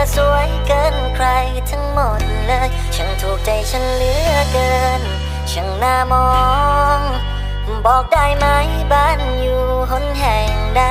อสวยเกินใครทั้งหมดเลยช่างถูกใจฉันเหลือเกิน ช่างน่ามอง บอกได้ไหมบ้านอยู่หนแห่งใด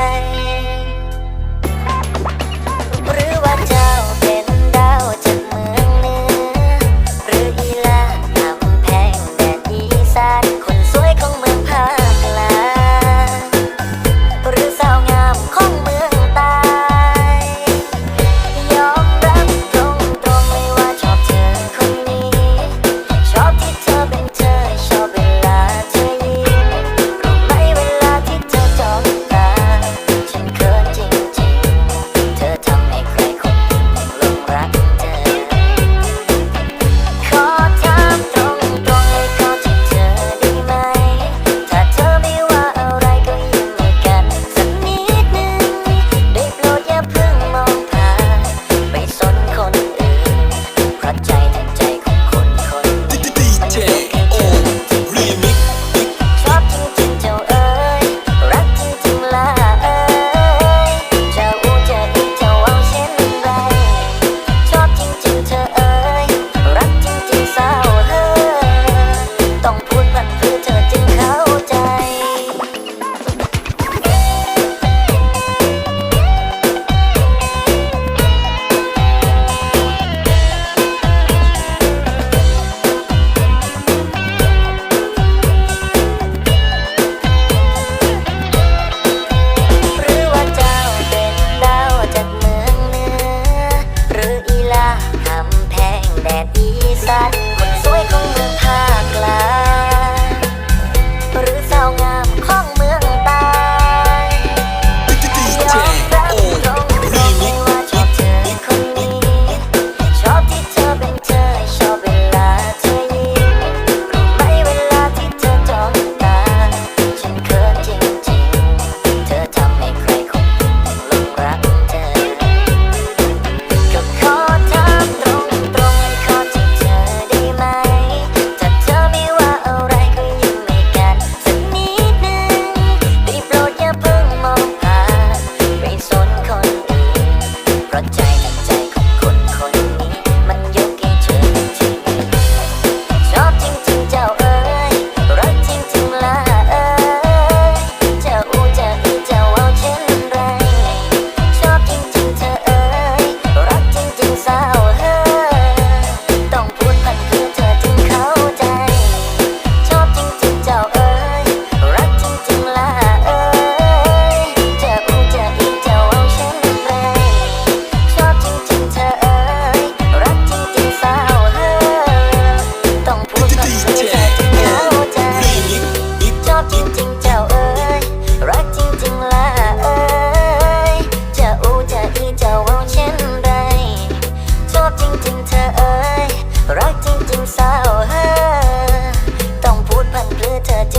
back. สาวฮอต้องพูดพันเพลือเธอ